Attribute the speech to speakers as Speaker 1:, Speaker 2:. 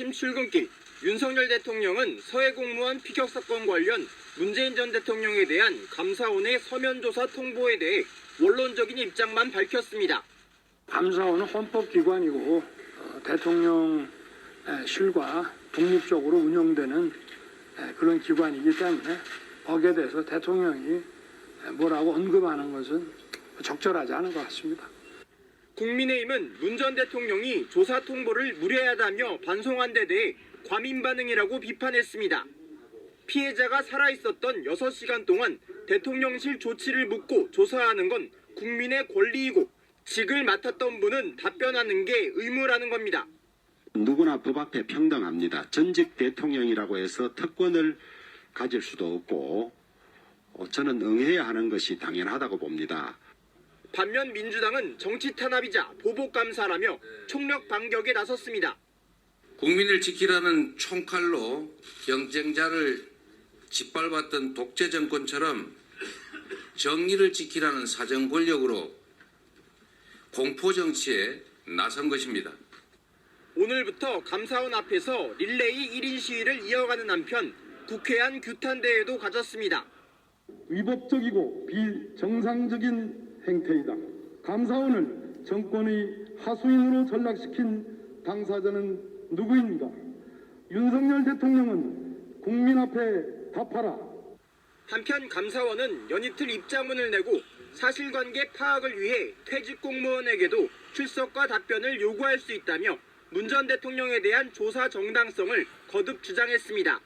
Speaker 1: 아침 출근길 윤석열 대통령은 서해 공무원 피격 사건 관련 문재인 전 대통령에 대한 감사원의 서면 조사 통보에 대해 원론적인 입장만 밝혔습니다.
Speaker 2: 감사원은 헌법기관이고 어, 대통령실과 독립적으로 운영되는 에, 그런 기관이기 때문에 거기에 대해서 대통령이 에, 뭐라고 언급하는 것은 적절하지 않은 것 같습니다.
Speaker 1: 국민의힘은 문 전 대통령이 조사 통보를 무례하다며 반송한 데 대해 과민 반응이라고 비판했습니다. 피해자가 살아있었던 6시간 동안 대통령실 조치를 묻고 조사하는 건 국민의 권리이고 직을 맡았던 분은 답변하는 게 의무라는 겁니다.
Speaker 3: 누구나 법 앞에 평등합니다. 전직 대통령이라고 해서 특권을 가질 수도 없고 어, 저는 응해야 하는 것이 당연하다고 봅니다.
Speaker 1: 반면 민주당은 정치 탄압이자 보복 감사라며 총력 반격에 나섰습니다.
Speaker 4: 국민을 지키라는 총칼로 경쟁자를 짓밟았던 독재 정권처럼 정의를 지키라는 사정 권력으로 공포 정치에 나선 것입니다.
Speaker 1: 오늘부터 감사원 앞에서 릴레이 1인 시위를 이어가는 한편 국회 안 규탄 대회도 가졌습니다.
Speaker 5: 위법적이고 비정상적인 행태이다. 감사원을 정권의 하수인으로 전락시킨 당사자는 누구인가? 윤석열 대통령은 국민 앞에 답하라.
Speaker 1: 한편 감사원은 연이틀 입장문을 내고 사실관계 파악을 위해 퇴직 공무원에게도 출석과 답변을 요구할 수 있다며 문 전 대통령에 대한 조사 정당성을 거듭 주장했습니다.